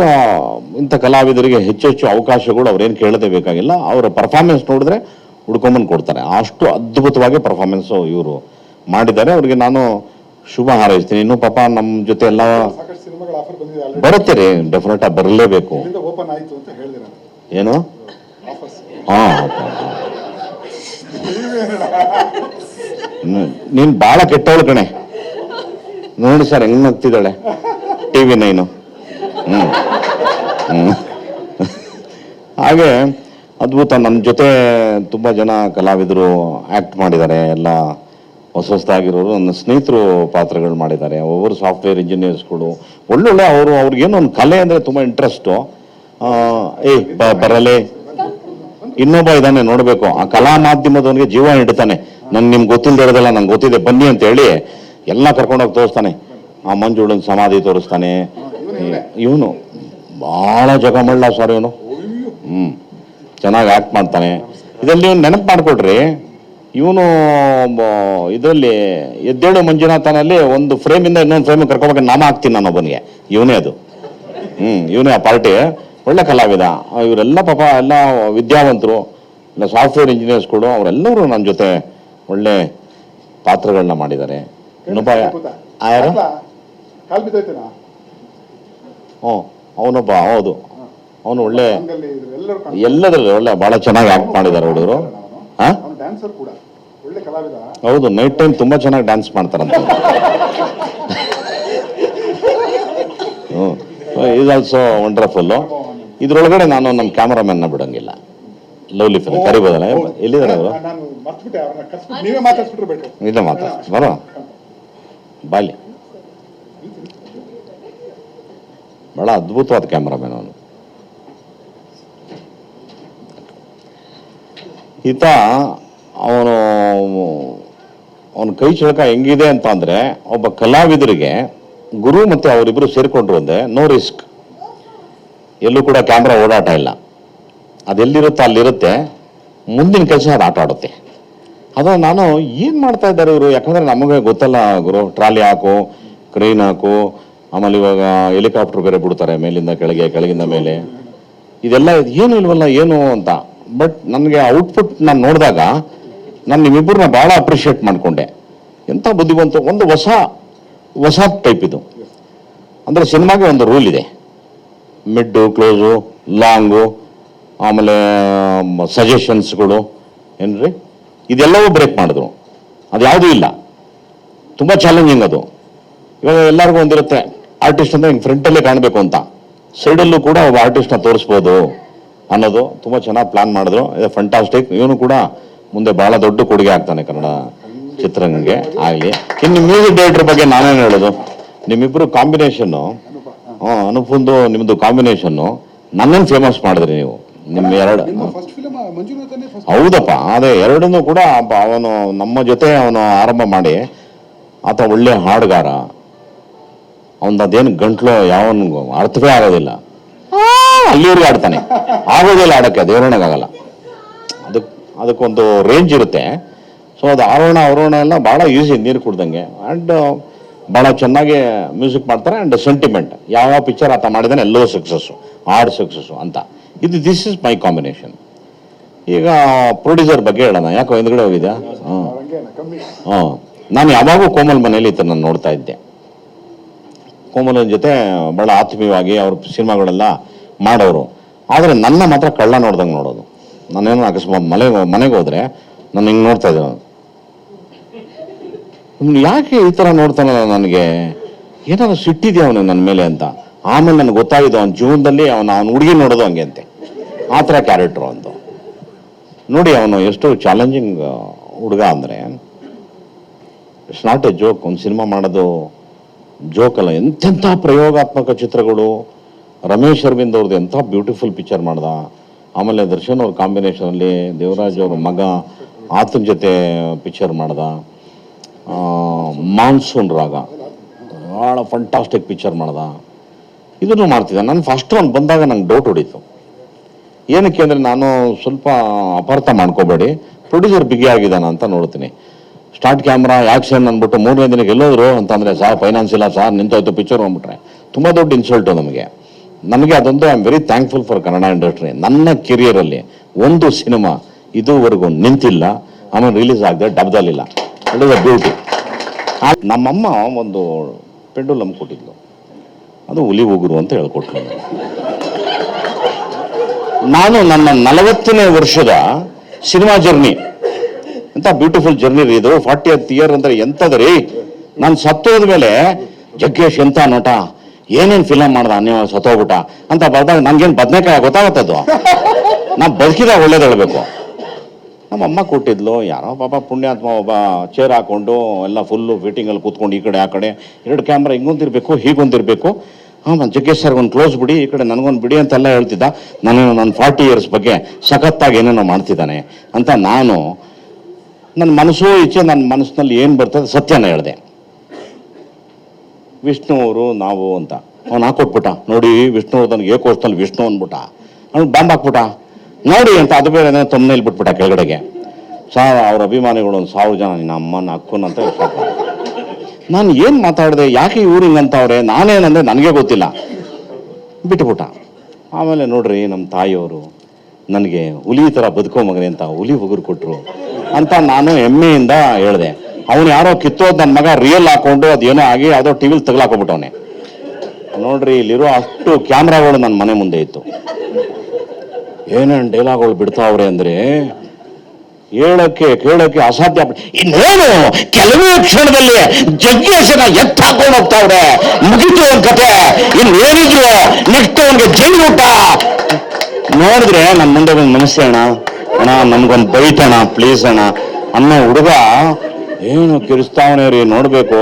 ಇಂಥ ಕಲಾವಿದರಿಗೆ ಹೆಚ್ಚು ಹೆಚ್ಚು ಅವಕಾಶಗಳು ಅವ್ರೇನು ಕೇಳದೇ ಬೇಕಾಗಿಲ್ಲ. ಅವರ ಪರ್ಫಾರ್ಮೆನ್ಸ್ ನೋಡಿದ್ರೆ ಹುಡ್ಕೊಂಬಂದು ಕೊಡ್ತಾರೆ. ಅಷ್ಟು ಅದ್ಭುತವಾಗಿ ಪರ್ಫಾರ್ಮೆನ್ಸು ಇವರು ಮಾಡಿದ್ದಾರೆ. ಅವ್ರಿಗೆ ನಾನು ಶುಭ ಹಾರೈಸ್ತೀನಿ. ಇನ್ನು ಪಾಪ ನಮ್ಮ ಜೊತೆ ಎಲ್ಲ ಬರುತ್ತೆ ರೀ ಡೆಫಿನೆಟ್ ಆಗಿ ಬರಲೇಬೇಕು. ಏನು? ಹಾಂ ನೀನು ಭಾಳ ಕೆಟ್ಟವಳು ಕಣೆ. ನೋಡಿ ಸರ್ ಹೆಂಗ್ ನಗ್ತಿದ್ದಾಳೆ. T V nine. ಹಾಗೆ ಅದ್ಭುತ ನನ್ನ ಜೊತೆ ತುಂಬ ಜನ ಕಲಾವಿದರು ಆ್ಯಕ್ಟ್ ಮಾಡಿದ್ದಾರೆ, ಎಲ್ಲ ಹೊಸ ಹೊಸದಾಗಿರೋರು ನನ್ನ ಸ್ನೇಹಿತರು ಪಾತ್ರಗಳು ಮಾಡಿದ್ದಾರೆ. ಒಬ್ಬರು ಸಾಫ್ಟ್ವೇರ್ ಇಂಜಿನಿಯರ್ಸ್ಗಳು ಒಳ್ಳೊಳ್ಳೆ ಅವರು ಅವ್ರಿಗೇನೋ ಒಂದು ಕಲೆ ಅಂದರೆ ತುಂಬ ಇಂಟ್ರೆಸ್ಟು ಏಯ್ ಬ, ಬರಲೇ. ಇನ್ನೊಬ್ಬ ಇದ್ದಾನೆ, ನೋಡಬೇಕು. ಆ ಕಲಾ ಮಾಧ್ಯಮದವನಿಗೆ ಜೀವ ಇಡ್ತಾನೆ ನಂಗೆ ನಿಮ್ಗೆ ಗೊತ್ತಿಲ್ಲದೆ ಇರೋದಲ್ಲ ನಂಗೆ ಗೊತ್ತಿದೆ. ಬನ್ನಿ ಅಂತ ಹೇಳಿ, ಎಲ್ಲ ಕರ್ಕೊಂಡೋಗಿ ತೋರಿಸ್ತಾನೆ. ಆ ಮಂಜುಳನ್ ಸಮಾಧಿ ತೋರಿಸ್ತಾನೆ. ಇವನು ಭಾಳ ಜಗಮಳ್ಳ ಸರ್ ಇವನು. ಹ್ಮ್. ಚೆನ್ನಾಗಿ ಆಕ್ಟ್ ಮಾಡ್ತಾನೆ. ಇದರಲ್ಲಿ ಇವನು ನೆನಪು ಮಾಡ್ಕೊಡ್ರಿ ಇವನು ಇದರಲ್ಲಿ ಎದ್ದೇಳು ಮಂಜುನಾಥನಲ್ಲಿ ಒಂದು ಫ್ರೇಮಿಂದ ಇನ್ನೊಂದು ಫ್ರೇಮ್ ಕರ್ಕೊಬೇಕು ನಾಮ ಹಾಕ್ತೀನಿ ನಾನು ಒಬ್ಬನಿಗೆ. ಇವನೇ ಅದು. ಹ್ಮ್ ಇವನೇ ಆ ಪಾರ್ಟಿ ಒಳ್ಳೆ ಕಲಾವಿದ. ಇವರೆಲ್ಲ ಪಾಪ ಎಲ್ಲ ವಿದ್ಯಾವಂತರು ಇಲ್ಲ ಸಾಫ್ಟ್ವೇರ್ ಕೂಡ ಅವರೆಲ್ಲರೂ ನನ್ನ ಜೊತೆ ಒಳ್ಳೆ ಪಾತ್ರಗಳನ್ನ ಮಾಡಿದ್ದಾರೆ. ಇನ್ನೊಬ್ಬ ಆ ಯಾರು ಕಾಲ್ ಬಿದ್ದೈತೆನಾ ಹ್ಞೂ ಅವನೊಬ್ಬ ಹೌದು. ಅವನು ಒಳ್ಳೆ ಎಲ್ಲದರಲ್ಲಿ ಒಳ್ಳೆ ಭಾಳ ಚೆನ್ನಾಗಿ ಆಕ್ಟ್ ಮಾಡಿದ್ದಾರೆ ಹುಡುಗರು. ಹಾಂ? ಹೌದು ನೈಟ್ ಟೈಮ್ ತುಂಬಾ ಚೆನ್ನಾಗಿ ಡ್ಯಾನ್ಸ್ ಮಾಡ್ತಾರಂತ ಇದು ಆಲ್ಸೋ ವಂಡರ್ಫುಲ್ಲು ಇದ್ರೊಳಗಡೆ ನಾನು ನಮ್ಮ ಕ್ಯಾಮ್ರಾಮನ್ನ ಬಿಡಂಗಿಲ್ಲ. ಲವ್ಲಿ ಫಿಲ್ ಕರಿಬೋದಲ್ಲ? ಎಲ್ಲಿದ್ದಾರೆ ಅವರು? ಇಲ್ಲ ಮಾತಾ ಬರೋ? ಬಾಲಿ. ಬಹಳ ಅದ್ಭುತವಾದ ಕ್ಯಾಮ್ರಾಮನ್ ಅವನು. ಈತ ಅವನು, ಅವನ ಕೈ ಚಳಕ ಹೆಂಗಿದೆ ಅಂತ ಅಂದರೆ ಒಬ್ಬ ಕಲಾವಿದರಿಗೆ ಗುರು ಮತ್ತು ಅವರಿಬ್ಬರು ಸೇರಿಕೊಂಡ್ರು ಒಂದೇ ನೋ ರಿಸ್ಕ್ ಎಲ್ಲೂ ಕೂಡ ಕ್ಯಾಮ್ರಾ ಓಡಾಟ ಇಲ್ಲ. ಅದೆಲ್ಲಿರುತ್ತೋ ಅಲ್ಲಿರುತ್ತೆ. ಮುಂದಿನ ಕೆಲಸ ಅದು ಆಟ ಆಡುತ್ತೆ. ಅದು ನಾನು ಏನು ಮಾಡ್ತಾ ಇದ್ದಾರೆ ಇವರು? ಯಾಕಂದರೆ ನಮಗೆ ಗೊತ್ತಲ್ಲ ಗುರು, ಟ್ರಾಲಿ ಹಾಕು, ಕ್ರೈನ್ ಹಾಕು ಆಮೇಲೆ ಇವಾಗ ಹೆಲಿಕಾಪ್ಟರ್ ಬೇರೆ ಬಿಡ್ತಾರೆ ಮೇಲಿಂದ ಕೆಳಗೆ, ಕೆಳಗಿಂದ ಮೇಲೆ. ಇದೆಲ್ಲ ಏನು ಇಲ್ವಲ್ಲ, ಏನು ಅಂತ. ಬಟ್ ನನಗೆ ಔಟ್ಪುಟ್ ನಾನು ನೋಡಿದಾಗ ನಾನು ನಿಮ್ಮಿಬ್ಬರನ್ನ ಭಾಳ ಅಪ್ರಿಷಿಯೇಟ್ ಮಾಡಿಕೊಂಡೆ. ಎಂಥ ಬುದ್ಧಿವಂತ, ಒಂದು ಹೊಸ ಹೊಸ ಟೈಪ್ ಇದು. ಅಂದರೆ ಸಿನಿಮಾಗೆ ಒಂದು ರೂಲ್ ಇದೆ. ಮಿಡ್ಡು ಕ್ಲೋಸು ಲಾಂಗು ಆಮೇಲೆ ಸಜೆಷನ್ಸ್ಗಳು ಏನ್ರಿ? ಇದೆಲ್ಲವೂ ಬ್ರೇಕ್ ಮಾಡಿದ್ರು. ಅದು ಯಾವುದೂ ಇಲ್ಲ. ತುಂಬ ಚಾಲೆಂಜಿಂಗ್ ಅದು. ಇವಾಗ ಎಲ್ಲರಿಗೂ ಒಂದಿರುತ್ತೆ. ಆರ್ಟಿಸ್ಟ್ ಅಂದ್ರೆ ಹಿಂಗೆ ಫ್ರಂಟಲ್ಲೇ ಕಾಣಬೇಕು ಅಂತ. ಸೈಡಲ್ಲೂ ಕೂಡ ಒಬ್ಬ ಆರ್ಟಿಸ್ಟ್ನ ತೋರಿಸ್ಬೋದು ಅನ್ನೋದು ತುಂಬ ಚೆನ್ನಾಗಿ ಪ್ಲಾನ್ ಮಾಡಿದ್ರು. ಇದು ಫಂಟಾಸ್ಟಿಕ್ ಇವನು ಕೂಡ ಮುಂದೆ ಭಾಳ ದೊಡ್ಡ ಕೊಡುಗೆ ಆಗ್ತಾನೆ ಕನ್ನಡ ಚಿತ್ರರಂಗಕ್ಕೆ ಆಗಲಿ. ಇನ್ನು ಮ್ಯೂಸಿಕ್ ಡೈರೆಕ್ಟರ್ ಬಗ್ಗೆ ನಾನೇನು ಹೇಳೋದು? ನಿಮ್ಮಿಬ್ಬರು ಕಾಂಬಿನೇಷನ್ನು ಹ್ಞೂ ಅನುಪಂದು ನಿಮ್ಮದು ಕಾಂಬಿನೇಷನ್ನು ನನ್ನನ್ನು ಫೇಮಸ್ ಮಾಡಿದ್ರಿ ನೀವು. ನಿಮ್ಮ ಎರಡು ಹೌದಪ್ಪ ಅದೇ ಎರಡನ್ನೂ ಕೂಡ ಅವನು ನಮ್ಮ ಜೊತೆ ಅವನು ಆರಂಭ ಮಾಡಿ. ಆತ ಒಳ್ಳೆ ಹಾಡುಗಾರ. ಅವನ್ ಅದೇನು ಗಂಟ್ಲು ಯಾವನಿಗೂ ಅರ್ಥವೇ ಆಗೋದಿಲ್ಲ. ಅಲ್ಲಿವ್ರಿಗೆ ಆಡ್ತಾನೆ. ಆಗೋದಿಲ್ಲ ಆಡಕ್ಕೆ ದೇವರಣೆಗಾಗಲ್ಲ ಅದಕ್ಕೆ ಅದಕ್ಕೊಂದು ರೇಂಜ್ ಇರುತ್ತೆ. ಸೊ ಅದು ಆರೋಹಣ ಅವರೋಹಣ ಎಲ್ಲ ಭಾಳ ಈಸಿ ನೀರು ಕುಡ್ದಂಗೆ. ಆ್ಯಂಡ್ ಭಾಳ ಚೆನ್ನಾಗಿ ಮ್ಯೂಸಿಕ್ ಮಾಡ್ತಾರೆ ಆ್ಯಂಡ್ ಸೆಂಟಿಮೆಂಟ್ ಯಾವ ಪಿಕ್ಚರ್ ಆತ ಮಾಡಿದಾನೆ ಎಲ್ಲೋ ಸಕ್ಸಸ್ಸು ಹಾಡ್ ಸಕ್ಸಸ್ಸು ಅಂತ. ಇದು ದಿಸ್ ಇಸ್ ಮೈ ಕಾಂಬಿನೇಷನ್ ಈಗ ಪ್ರೊಡ್ಯೂಸರ್ ಬಗ್ಗೆ ಹೇಳೋಣ. ಯಾಕೋ ಹಿಂದ್ಗಡೆ ಹೋಗಿದ್ಯಾ? ಹ್ಞೂ ಹ್ಞೂ ನಾನು ಯಾವಾಗೂ ಕೋಮಲ್ ಮನೇಲಿ ನಾನು ನೋಡ್ತಾ ಇದ್ದೆ. ಕೋಮಲನ್ ಜೊತೆ ಭಾಳ ಆತ್ಮೀಯವಾಗಿ ಅವ್ರ ಸಿನಿಮಾಗಳೆಲ್ಲ ಮಾಡೋರು. ಆದರೆ ನನ್ನ ಮಾತ್ರ ಕಳ್ಳ ನೋಡ್ದಂಗೆ ನೋಡೋದು. ನಾನೇನು ಅಕಸ್ಮಾತ್ ಮನೆಗೆ ಮನೆಗೆ ಹೋದ್ರೆ ನಾನು ಹಿಂಗೆ ನೋಡ್ತಾ ಇದ್ದೆ ಯಾಕೆ ಈ ಥರ ನೋಡ್ತಾನಲ್ಲ ನನಗೆ? ಏನಾದ್ರು ಸಿಟ್ಟಿದೆ ಅವನು ನನ್ನ ಮೇಲೆ ಅಂತ? ಆಮೇಲೆ ನನಗೆ ಗೊತ್ತಾಗಿದ್ದು ಅವನ ಜೀವನದಲ್ಲಿ ಅವನು, ಅವನ ಹುಡುಗಿ ನೋಡೋದು ಹಂಗೆ ಅಂತೆ. ಆ ಥರ ಕ್ಯಾರೆಕ್ಟ್ರು ಅಂತ ನೋಡಿ ಅವನು ಎಷ್ಟು ಚಾಲೆಂಜಿಂಗ್ ಹುಡುಗ ಅಂದರೆ. ಇಟ್ಸ್ ನಾಟ್ ಎ ಜೋಕ್ ಒಂದು ಸಿನಿಮಾ ಮಾಡೋದು ಜೋಕ್ ಎಂಥೆಂಥ ಪ್ರಯೋಗಾತ್ಮಕ ಚಿತ್ರಗಳು. ರಮೇಶ್ ಅರವಿಂದ್ ಅವ್ರದ್ದು ಎಂಥ ಬ್ಯೂಟಿಫುಲ್ ಪಿಕ್ಚರ್ ಮಾಡ್ದ. ಆಮೇಲೆ ದರ್ಶನ್ ಅವ್ರ ಕಾಂಬಿನೇಷನಲ್ಲಿ ದೇವರಾಜ್ ಅವ್ರ ಮಗ ಆತನ ಜೊತೆ ಪಿಕ್ಚರ್ ಮಾಡ್ದ. ಮಾನ್ಸೂನ್ ರಾಗ. ಭಾಳ ಫಂಟಾಸ್ಟಿಕ್ ಪಿಕ್ಚರ್ ಮಾಡ್ದ. ಇದನ್ನು ಮಾಡ್ತಿದ್ದೆ. ನಾನು ಫಸ್ಟ್ ಒಂದು ಬಂದಾಗ ನಂಗೆ ಡೌಟ್ ಹೊಡೀತು. ಏನಕ್ಕೆ ಅಂದರೆ ನಾನು ಸ್ವಲ್ಪ ಅಪಾರ್ಥ ಮಾಡ್ಕೋಬೇಡಿ. ಪ್ರೊಡ್ಯೂಸರ್ ಬಿಗಿ ಆಗಿದ್ದಾನ ಅಂತ ನೋಡ್ತೀನಿ. ಸ್ಟಾರ್ಟ್ ಕ್ಯಾಮ್ರಾ, ಆ್ಯಕ್ಷನ್ ಅಂದ್ಬಿಟ್ಟು ಮೂರನೇ ದಿನಕ್ಕೆ ಎಲ್ಲೋದ್ರು ಅಂತಂದರೆ, ಸಾರ್ ಫೈನಾನ್ಸ್ ಇಲ್ಲ, ಸಾರ್, ನಿಂತೋಯ್ತು ಪಿಕ್ಚರ್ ಅಂದ್ಬಿಟ್ರೆ ತುಂಬ ದೊಡ್ಡ ಇನ್ಸಲ್ಟು ನಮಗೆ. ನಮಗೆ ಅದೊಂದು I am very thankful for Kannada industry ನನ್ನ ಕೆರಿಯರಲ್ಲಿ ಒಂದು ಸಿನಿಮಾ ಇದುವರೆಗೂ ನಿಂತಿಲ್ಲ. ಆಮೇಲೆ ರಿಲೀಸ್ ಆಗದೆ ಡಬ್ದಲ್ಲಿಲ್ಲ ಇಟ್ ಇಸ್ ಅ ಬ್ಯೂಟಿ ನಮ್ಮಮ್ಮ ಒಂದು ಪೆಂಡುಲಮ್ ಕೊಟ್ಟಿದ್ಲು. ಅದು ಹುಲಿ ಉಗುರು ಅಂತ ಹೇಳ್ಕೊಟ್ಲು. ನಾನು ನನ್ನ ನಲವತ್ತನೇ ವರ್ಷದ ಸಿನಿಮಾ ಜರ್ನಿ ಎಂತ ಬ್ಯೂಟಿಫುಲ್ ಜರ್ನಿ ರೀ ಇದು. ಫಾರ್ಟಿ ಹತ್ ಇಯರ್ ಅಂದ್ರೆ ಎಂತದ ರೀ ನಾನು ಸತ್ತೋದ ಮೇಲೆ ಜಗ್ಗೇಶ್ ಎಂತ ನಟ? ಏನೇನ್ ಫಿಲಮ್ ಮಾಡ್ದ? ನೀವು ಸತ್ತೋಗ್ಬಿಟ್ಟ ಅಂತ ಬರ್ದಾಗ ನನ್ಗೇನ್ ಬದ್ನೆಕಾಯಿ ಗೊತ್ತಾಗತ್ತದು ನಾ ಬದುಕಿದಾಗ ಒಳ್ಳೇದು ಹೇಳ್ಬೇಕು. ನಮ್ಮ ಅಮ್ಮ ಕೊಟ್ಟಿದ್ಲು. ಯಾರೋ ಪಾಪ ಪುಣ್ಯಾತ್ಮ ಒಬ್ಬ ಚೇರ್ ಹಾಕೊಂಡು, ಎಲ್ಲ ಫುಲ್ಲು ಫಿಟ್ಟಿಂಗಲ್ಲಿ ಕೂತ್ಕೊಂಡು ಈ ಕಡೆ, ಆ ಕಡೆ. ಎರಡು ಕ್ಯಾಮ್ರಾ ಹಿಂಗೊಂದಿರ್ಬೇಕು, ಹೀಗೊಂದಿರ್ಬೇಕು. ಹಾಂ ಜಗ್ಗೇಶ್ ಸರ್ ಒಂದು ಕ್ಲೋಸ್ ಬಿಡಿ, ಈ ಕಡೆ ನನಗೊಂದು ಬಿಡಿ ಅಂತೆಲ್ಲ ಹೇಳ್ತಿದ್ದ. ನಾನು ನನ್ನ ಫಾರ್ಟಿ ಇಯರ್ಸ್ ಬಗ್ಗೆ ಸಖತ್ತಾಗಿ ಏನೇನೋ ಮಾಡ್ತಿದ್ದಾನೆ ಅಂತ ನಾನು ನನ್ನ ಮನಸ್ಸು ಇಚ್ಛೆ, ನನ್ನ ಮನಸ್ಸಿನಲ್ಲಿ ಏನು ಬರ್ತದೆ ಸತ್ಯನ ಹೇಳಿದೆ. ವಿಷ್ಣು ಅವರು ನಾವು ಅಂತ. ಅವ್ನು ಹಾಕೊಟ್ಬಿಟ್ಟ. ನೋಡಿ ವಿಷ್ಣುವರ್ಧನ್ಗೆ ಏಕೋಷ್ಟಲ್ಲಿ ವಿಷ್ಣು ಅಂದ್ಬಿಟ್ಟ. ಅವ್ನು ಬಾಂಬ್ ಹಾಕ್ಬಿಟ್ಟ. ನೋಡಿ ಅಂತ, ಅದು ಬೇರೆ ತೊಮ್ಮನೇಲಿ ಬಿಟ್ಬಿಟ್ಟ ಕೆಳಗಡೆಗೆ. ಸಾ ಅವ್ರ ಅಭಿಮಾನಿಗಳು ಒಂದು ಸಾವಿರ ಜನ, ನಿನ್ನ ಅಮ್ಮನ ಅಕ್ಕನ ಅಂತ ನಾನು ಏನು ಮಾತಾಡಿದೆ? ಯಾಕೆ ಇವ್ರು ಹಿಂಗಂತವ್ರೆ ನಾನೇನಂದ್ರೆ ನನಗೆ ಗೊತ್ತಿಲ್ಲ. ಬಿಟ್ಬಿಟ್ಟ. ಆಮೇಲೆ ನೋಡ್ರಿ ನಮ್ಮ ತಾಯಿಯವರು. ನನಗೆ ಹುಲಿ ಥರ ಬದುಕೋ ಮಗನೇ ಅಂತ ಹುಲಿ ಉಗುರು ಕೊಟ್ಟರು ಅಂತ ನಾನು ಹೆಮ್ಮೆಯಿಂದ ಹೇಳಿದೆ. ಅವನು ಯಾರೋ ಕಿತ್ತೋದು ನನ್ನ ಮಗ ರಿಯಲ್ ಹಾಕೊಂಡು ಅದೇನೋ ಆಗಿ ಯಾವುದೋ ಟಿ ವಿಲಿ ತಗಲಾಕೊಂಡ್ಬಿಟ್ಟವನೆ. ನೋಡ್ರಿ ಇಲ್ಲಿರೋ ಅಷ್ಟು ಕ್ಯಾಮ್ರಾಗಳು ನನ್ನ ಮನೆ ಮುಂದೆ ಇತ್ತು. ಏನೇನು ಡೈಲಾಗ್ಗಳು ಬಿಡ್ತಾವ್ರೆ ಅಂದ್ರೆ ಹೇಳಕ್ಕೆ ಕೇಳಕ್ಕೆ ಅಸಾಧ್ಯ ಇನ್ನೇನು ಕೆಲವೇ ಕ್ಷಣದಲ್ಲಿ ಜಗ್ಗೇಶನ ಎತ್ತ ಹಾಕೊಂಡು ಹೋಗ್ತಾವ್ರೆ ಮುಗಿತು ಒಂದ್ ಕತೆ. ಇನ್ನೇನಿದ್ರು ನೆಕ್ಸ್ಟ್ ಅವನಿಗೆ ಜೈಲು ಊಟ. ನೋಡಿದ್ರೆ ನಮ್ಮ ಮುಂದೆ ಒಂದು ಮನಸ್ಸೇ ಅಣ್ಣ. ಅಣ್ಣ ನಮ್ಗೊಂದು ಬೈಟ್ ಅಣ್ಣ ಪ್ಲೀಸ್ ಅಣ್ಣ. ಅನ್ನೋ ಹುಡುಗ ಏನು ಕಿರಿಸ್ತಾವನೆ ರೀ ನೋಡ್ಬೇಕು.